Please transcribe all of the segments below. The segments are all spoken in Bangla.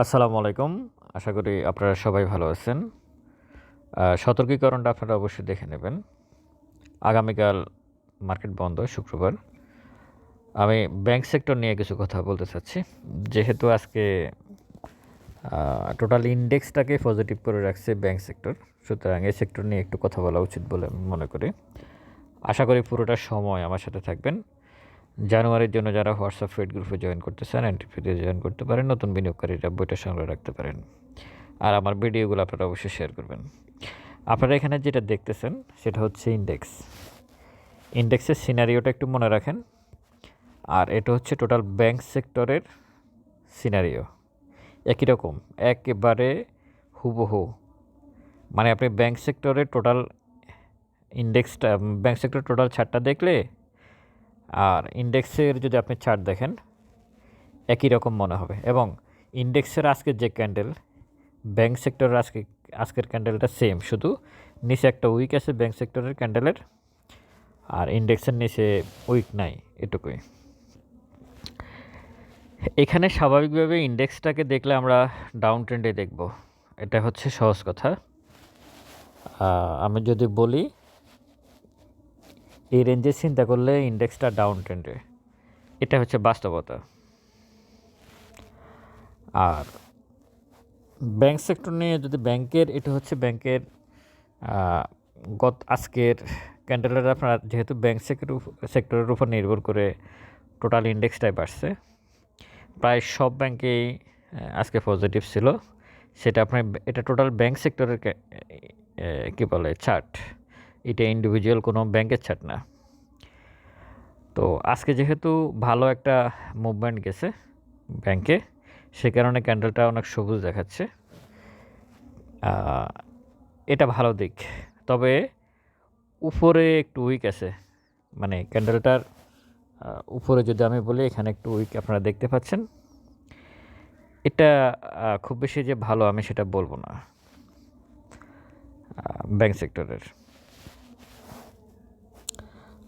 আসসালামু আলাইকুম। আশা করি আপনারা সবাই ভালো আছেন। সতর্কীকরণটা আপনারা অবশ্যই দেখে নেবেন। আগামীকাল মার্কেট বন্ধ, শুক্রবার। আমি ব্যাংক সেক্টর নিয়ে কিছু কথা বলতে চাচ্ছি। যেহেতু আজকে টোটাল ইন্ডেক্সটাকে পজিটিভ করে রাখছে ব্যাংক সেক্টর, সুতরাং এই সেক্টর নিয়ে একটু কথা বলা উচিত বলে মনে করি। আশা করি পুরোটা সময় আমার সাথে থাকবেন। জানুয়ারির জন্য যারা হোয়াটসঅ্যাপ ফেড গ্রুপে জয়েন করতে চান এন্ট্রিফিতে জয়েন করতে পারেন, নতুন বিনিয়োগকারীরা বইটা সংগ্রহ রাখতে পারেন। আর আমার ভিডিওগুলো আপনারা অবশ্যই শেয়ার করবেন। আপনারা এখানে যেটা দেখতেছেন, সেটা হচ্ছে ইন্ডেক্স ইন্ডেক্সের সিনারিওটা একটু মনে রাখেন। আর এটা হচ্ছে টোটাল ব্যাংক সেক্টরের সিনারিও একই রকম, একেবারে হুবহু। মানে আপনি ব্যাংক সেক্টরের টোটাল ইন্ডেক্সটা ব্যাংক সেক্টর টোটাল ছাড়টা দেখলে আর ইন্ডেক্সের যদি আপনি চার্ট দেখেন, একই রকম মনে হবে। এবং ইন্ডেক্সের আজকের যে ক্যান্ডেল ব্যাংক সেক্টরের আজকে, আজকের ক্যান্ডেলটা সেম শুধু নিচে একটা উইক আছে ব্যাংক সেক্টরের ক্যান্ডেলের আর ইন্ডেক্সের নিচে উইক নাই এটুকুই। এখানে স্বাভাবিকভাবে ইন্ডেক্সটাকে দেখলে আমরা ডাউন ট্রেন্ডে দেখব। এটা হচ্ছে সহজ কথা। আমি যদি বলি এই রেঞ্জে চিন্তা করলে ইন্ডেক্সটা ডাউন ট্রেন্ডে এটা হচ্ছে বাস্তবতা। আর ব্যাংক সেক্টর নিয়ে যদি ব্যাংকের এটা হচ্ছে ব্যাংকের গত আজকের ক্যান্ডেলের আপনার যেহেতু ব্যাংক সেক্টর সেক্টরের উপর নির্ভর করে টোটাল ইন্ডেক্সটাই বাড়ছে, প্রায় সব ব্যাংকেই আজকে পজিটিভ ছিল। সেটা আপনার, এটা টোটাল ব্যাংক সেক্টরের কী বলে চার্ট এটা ইন্ডিভিজুয়াল কোনো ব্যাংকের ছাড় না। তো আজকে যেহেতু ভালো একটা মুভমেন্ট গেছে ব্যাংকে, সে কারণে ক্যান্ডেলটা অনেক সবুজ দেখাচ্ছে। এটা ভালো দিক। তবে উপরে একটু উইক আছে। মানে ক্যান্ডেলটার উপরে যদি আমি বলি, এখানে একটু উইক আপনারা দেখতে পাচ্ছেন। এটা খুব বেশি যে ভালো আমি সেটা বলব না। ব্যাংক সেক্টরের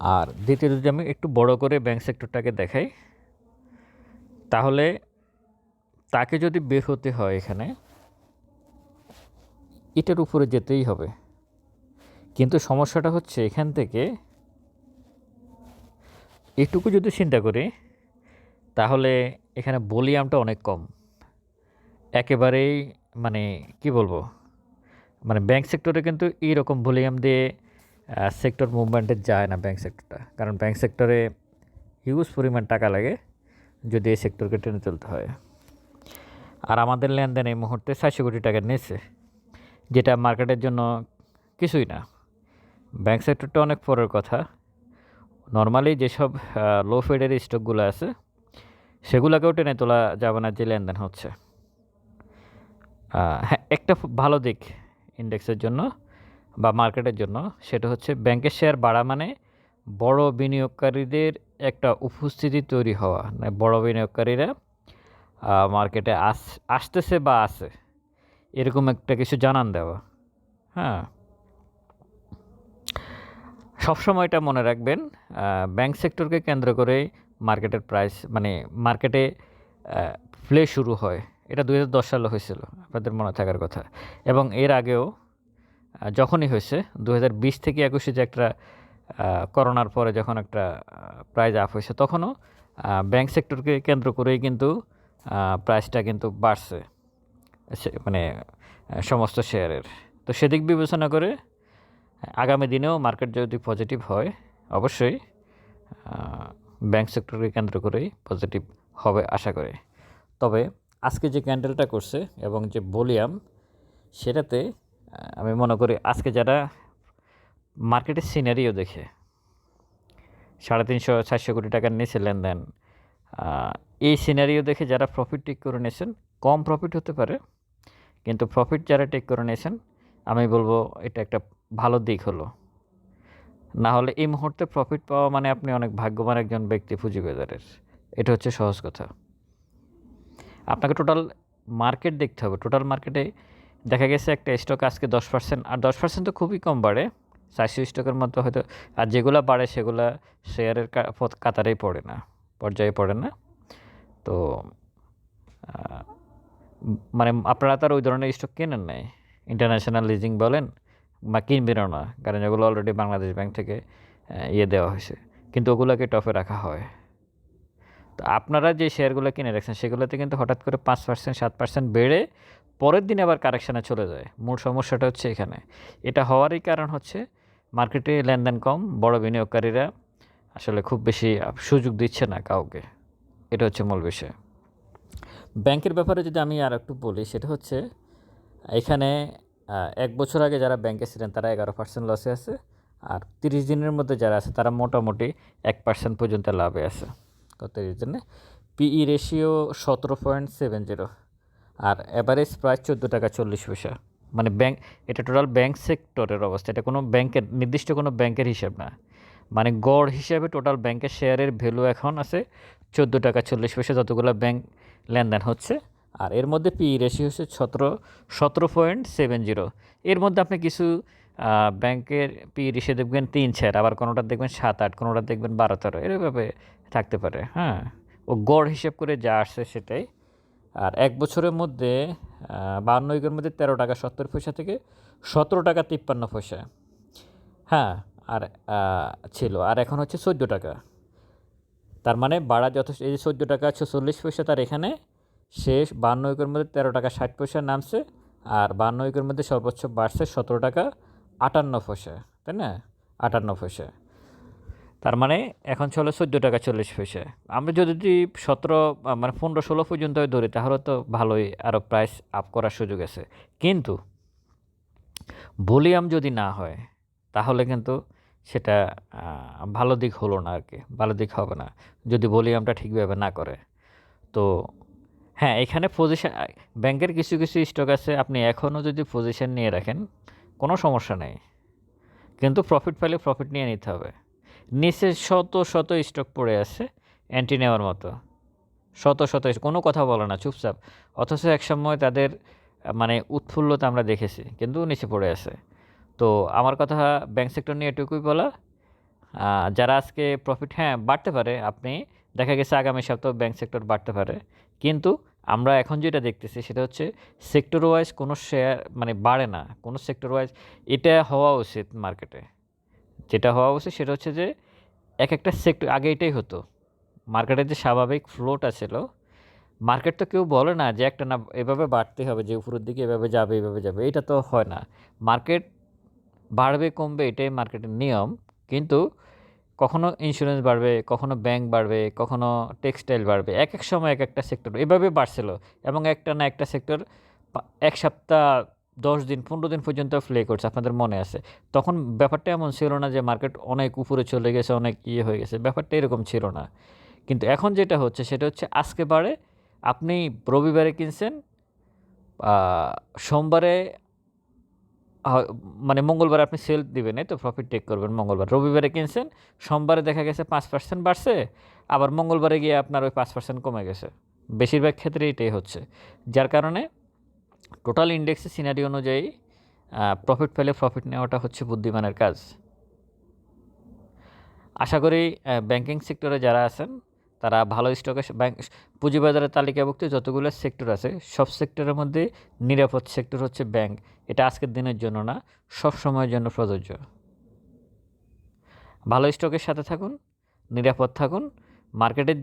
আর দ্বিতীয় যদি আমি একটু বড় করে ব্যাংক সেক্টরটাকে দেখাই, তাহলে তাকে যদি বের হতে হয় এখানে, এটার উপরে যেতেই হবে। কিন্তু সমস্যাটা হচ্ছে এখান থেকে এটুকু যদি চিন্তা করি, তাহলে এখানে ভলিউমটা অনেক কম। একেবারেই মানে কি বলব? মানে ব্যাংক সেক্টরে কিন্তু এইরকম ভলিউম দিয়ে সেক্টর মুভমেন্টে যায় না ব্যাংক সেক্টরটা কারণ ব্যাংক সেক্টরে হিউজ পরিমাণ টাকা লাগে যদি এই সেক্টরকে টেনে তুলতে হয়। আর আমাদের লেনদেন এই মুহূর্তে চারশো কোটি টাকা নিয়েছে, যেটা মার্কেটের জন্য কিছুই না। ব্যাংক সেক্টরটা অনেক পরের কথা। নর্মালি যেসব লো ফেডের স্টকগুলো আছে, সেগুলোকেও টেনে তোলা যাবে না যে লেনদেন হচ্ছে। হ্যাঁ একটা ভালো দিক ইন্ডেক্সের জন্য বা মার্কেটের জন্য, সেটা হচ্ছে ব্যাংকের শেয়ার বাড়া মানে বড় বিনিয়োগকারীদের একটা উপস্থিতি তৈরি হওয়া। মানে বড় বিনিয়োগকারীরা মার্কেটে আস, আসতেছে বা আসে এরকম একটা কিছু জানান দেওয়া। হ্যাঁ। সবসময় এটা মনে রাখবেন ব্যাংক সেক্টরকে কেন্দ্র করে মার্কেটের প্রাইস মানে মার্কেটে প্লে শুরু হয়। এটা দু সালে হয়েছিল, আপনাদের মনে থাকার কথা। এবং এর আগেও যখনই হয়েছে দু হাজার বিশ থেকে একুশে যে একটা করোনার পরে যখন একটা প্রাইজ আপ হয়েছে, তখনও ব্যাংক সেক্টরকে কেন্দ্র করেই কিন্তু প্রাইসটা কিন্তু বাড়ছে মানে সমস্ত শেয়ারের তো সেদিক বিবেচনা করে, আগামী দিনেও মার্কেট যদি পজিটিভ হয়, অবশ্যই ব্যাংক সেক্টরকে কেন্দ্র করেই পজিটিভ হবে আশা করে। তবে আজকে যে ক্যান্ডেলটা করছে এবং যে ভলিউম সেটাতে আমি মনে করি আজকে যারা মার্কেটের সিনারিও দেখে, সাড়ে তিনশো, চারশো কোটি টাকার নিচে লেনদেন এই সিনারিও দেখে যারা প্রফিট টেক করে নিয়েছেন, কম প্রফিট হতে পারে, কিন্তু প্রফিট যারা টেক করে নিয়েছেন, আমি বলব এটা একটা ভালো দিক হলো। না হলে এই মুহূর্তে প্রফিট পাওয়া মানে আপনি অনেক ভাগ্যবান একজন ব্যক্তি পুঁজিবাজারের। এটা হচ্ছে সহজ কথা। আপনাকে টোটাল মার্কেট দেখতে হবে। টোটাল মার্কেটে দেখা গেছে একটা স্টক আজকে দশ পার্সেন্ট আর দশ পার্সেন্ট তো খুবই কম বাড়ে। চারশো স্টকের মধ্যে হয়তো, আর যেগুলো বাড়ে সেগুলো শেয়ারের কাতারেই পড়ে না, পর্যায়ে পড়ে না। তো মানে আপনারা তার ওই ধরনের স্টক কেনেন নাই। ইন্টারন্যাশনাল লিজিং বলেন, বা কিনবেনও না, কারণ এগুলো অলরেডি বাংলাদেশ ব্যাংক থেকে ইয়ে দেওয়া হয়েছে। কিন্তু ওগুলোকে টপে রাখা হয়। তো আপনারা যে শেয়ারগুলো কিনে রাখছেন, সেগুলোতে কিন্তু হঠাৎ করে পাঁচ পার্সেন্ট সাত পার্সেন্ট বেড়ে পরের দিন আবার কারেকশানে চলে যায়। মূল সমস্যাটা হচ্ছে এখানে। এটা হওয়ারই কারণ হচ্ছে মার্কেটে লেনদেন কম, বড় বিনিয়োগকারীরা আসলে খুব বেশি সুযোগ দিচ্ছে না কাউকে। এটা হচ্ছে মূল বিষয়। ব্যাংকের ব্যাপারে যদি আমি আর একটু বলি, সেটা হচ্ছে এখানে এক বছর আগে যারা ব্যাংকে ছিলেন, তারা এগারো পার্সেন্ট লসে আছে, আর তিরিশ দিনের মধ্যে যারা আছে, তারা মোটামুটি এক পার্সেন্ট পর্যন্ত লাভে আছে। কত দিনে পিই রেশিও সতেরো পয়েন্ট সেভেন জিরো। আর অ্যাভারেজ প্রায় চোদ্দ টাকা চল্লিশ পয়সা। মানে ব্যাংক এটা টোটাল ব্যাংক সেক্টরের অবস্থা। এটা কোনো ব্যাংকের নির্দিষ্ট কোনো ব্যাংকের হিসাব না। মানে গড় হিসাবে টোটাল ব্যাংকের শেয়ারের ভ্যালু এখন আছে চোদ্দ টাকা চল্লিশ পয়সা, যতগুলো ব্যাংক লেনদেন হচ্ছে। আর এর মধ্যে পি রেশি হচ্ছে সতেরো সতেরো পয়েন্ট সেভেন জিরো। এর মধ্যে আপনি কিছু ব্যাংকের পি রেশিও দেখবেন তিন চার, আবার কোনোটা দেখবেন সাত আট, কোনোটা দেখবেন বারো তেরো। এরভাবে থাকতে পারে হ্যাঁ? ও গড় হিসেব করে যা আসছে সেটাই। আর এক বছরের মধ্যে বান্ন ইকের মধ্যে তেরো টাকা সত্তর পয়সা থেকে সতেরো টাকা তিপ্পান্ন পয়সা হ্যাঁ? আর ছিল। আর এখন হচ্ছে চোদ্দ টাকা। তার মানে বাড়া যথেষ্ট, এই যে চোদ্দ টাকা ছেচল্লিশ পয়সা তার এখানে, শেষ বান্ন ইকের মধ্যে তেরো টাকা ষাট পয়সা নামছে, আর বান্ন ইকের মধ্যে সর্বোচ্চ বাড়ছে সতেরো টাকা আটান্ন পয়সা, তাই না? আটান্ন পয়সা। তার মানে এখন চলে চোদ্দ টাকা চল্লিশ পয়সা। আমরা যদি সতেরো মানে পনেরো, ষোলো পর্যন্ত ধরি, তাহলে তো ভালোই আরও প্রাইস আপ করার সুযোগ আছে। কিন্তু ভলিউম যদি না হয়, তাহলে কিন্তু সেটা ভালো দিক হলো না আর কি, ভালো দিক হবে না, যদি ভলিউমটা ঠিকভাবে না করে। তো হ্যাঁ এখানে পজিশন ব্যাংকের কিছু কিছু স্টক আছে, আপনি এখনও যদি পজিশন নিয়ে রাখেন, কোনো সমস্যা নেই। কিন্তু প্রফিট পেলে প্রফিট নিয়ে নিতে হবে। নিচে শত শত স্টক পড়ে আছে অ্যান্টি নেওয়ার মতো। শত শত কোনো কথা বলে না, চুপচাপ। অথচ একসময় তাদের মানে উৎফুল্লতা আমরা দেখেছি, কিন্তু নিচে পড়ে আছে। তো আমার কথা ব্যাংক সেক্টর নিয়ে এটুকুই বলা। যারা আজকে প্রফিট হ্যাঁ বাড়তে পারে, আপনি, দেখা গেছে আগামী সপ্তাহ ব্যাংক সেক্টর বাড়তে পারে। কিন্তু আমরা এখন যেটা দেখতেছি, সেটা হচ্ছে সেক্টর ওয়াইজ কোনো শেয়ার মানে বাড়ে না। কোনো সেক্টর ওয়াইজ এটা হওয়া উচিত মার্কেটে যেটা হওয়া উচিত সেটা হচ্ছে যে এক একটা সেক্টর আগে এটাই হতো। মার্কেটের যে স্বাভাবিক ফ্লোটা ছিল মার্কেট তো কেউ বলে না যে একটা না এভাবে বাড়তে হবে, যে উপরের দিকে এভাবে যাবে এভাবে যাবে, এটা তো হয় না। মার্কেট বাড়বে, কমবে, এটাই মার্কেটের নিয়ম। কিন্তু কখনো ইন্স্যুরেন্স বাড়বে, কখনো ব্যাংক বাড়বে, কখনো টেক্সটাইল বাড়বে, এক এক সময় এক একটা সেক্টর এভাবে বাড়ছিল এবং একটা না একটা সেক্টর এক সপ্তাহ দশ দিন, পনেরো দিন পর্যন্ত ফ্লে করছে, আপনাদের মনে আছে? তখন ব্যাপারটা এমন ছিল না যে মার্কেট অনেক উপরে চলে গেছে, অনেক ইয়ে হয়ে গেছে, ব্যাপারটা এরকম ছিল না। কিন্তু এখন যেটা হচ্ছে, সেটা হচ্ছে আজকে বাড়ে আপনি রবিবারে কিনছেন সোমবারে মানে মঙ্গলবার আপনি সেল দিবেন, এই তো প্রফিট টেক করবেন মঙ্গলবার। রবিবারে কিনছেন, সোমবারে দেখা গেছে পাঁচ পার্সেন্ট বাড়ছে, আবার মঙ্গলবারে গিয়ে আপনার ওই পাঁচ পার্সেন্ট কমে গেছে। বেশিরভাগ ক্ষেত্রে এটাই হচ্ছে। যার কারণে টোটাল ইন্ডেক্সের সিনারি অনুযায়ী প্রফিট পেলে প্রফিট নেওয়াটা হচ্ছে বুদ্ধিমানের কাজ। আশা করি ব্যাংকিং সেক্টরে যারা আছেন, তারা ভালো স্টকে ব্যাংক পুঁজিবাজারের তালিকাভুক্ত যতগুলো সেক্টর আছে, সব সেক্টরের মধ্যে নিরাপদ সেক্টর হচ্ছে ব্যাংক এটা আজকের দিনের জন্য না, সব সময়ের জন্য প্রযোজ্য। ভালো স্টকের সাথে থাকুন, নিরাপদ থাকুন। মার্কেটে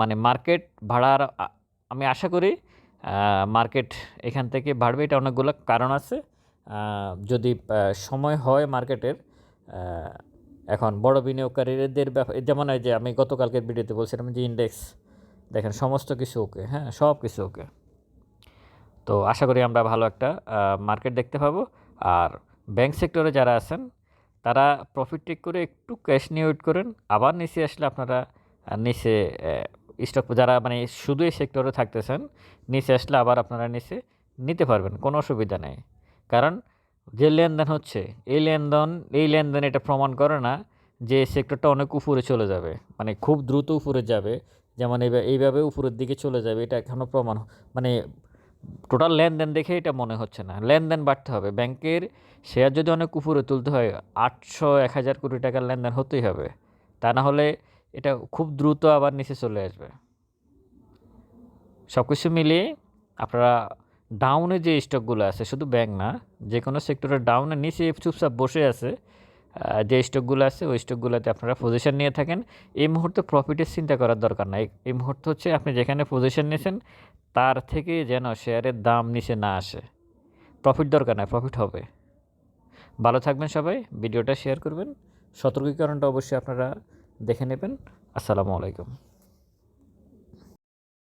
মানে মার্কেট ভাড়ার আমি আশা করি মার্কেট এখান থেকে বাড়বে, এটা অনেকগুলো কারণ আছে। যদি সময় হয় মার্কেটের এখন বড় বিনিয়োগকারীদের যেমন এই যে আমি গতকালকের ভিডিওতে বলছিলাম যে ইন্ডেক্স দেখেন সমস্ত কিছু ওকে হ্যাঁ সব কিছু ওকে তো আশা করি আমরা ভালো একটা মার্কেট দেখতে পাবো। আর ব্যাংক সেক্টরে যারা আছেন, তারা প্রফিট টেক করে একটু ক্যাশ নিয়ে ওয়েট করেন। আবার নিচে আসলে আপনারা নিচে স্টক যারা মানে শুধু এই সেক্টরে থাকতেছেন, নিচে আসলে আবার আপনারা নিচে নিতে পারবেন, কোনো অসুবিধা নেই। কারণ যে লেনদেন হচ্ছে, এই লেনদেন এই লেনদেন এটা প্রমাণ করে না যে সেক্টরটা অনেক উপরে চলে যাবে মানে খুব দ্রুত উপরে যাবে। যেমন এইভাবে উপরের দিকে চলে যাবে, এটা এখনও প্রমাণ মানে টোটাল লেনদেন দেখে এটা মনে হচ্ছে না। লেনদেন বাড়তে হবে। ব্যাংকের শেয়ার যদি অনেক উপরে তুলতে হয়, আটশো, এক হাজার কোটি টাকার লেনদেন হতেই হবে। তা না হলে এটা খুব দ্রুত আবার নিচে চলে আসবে। সব কিছু মিলিয়ে আপনারা ডাউনে যে স্টকগুলো আছে, শুধু ব্যাংক না যে কোনো সেক্টরের ডাউনের নিচে চুপচাপ বসে আছে যে স্টকগুলো আছে, ওই স্টকগুলোতে আপনারা পজিশন নিয়ে থাকেন। এই মুহূর্তে প্রফিটের চিন্তা করার দরকার নাই। এই মুহূর্তে হচ্ছে আপনি যেখানে পজিশন নিয়েছেন, তার থেকে যেন শেয়ারের দাম নিচে না আসে। প্রফিট দরকার নাই প্রফিট হবে। ভালো থাকবেন সবাই, ভিডিওটা শেয়ার করবেন। সতর্কীকরণটা অবশ্যই আপনারা দেখে নেবেন। আসসালামু আলাইকুম।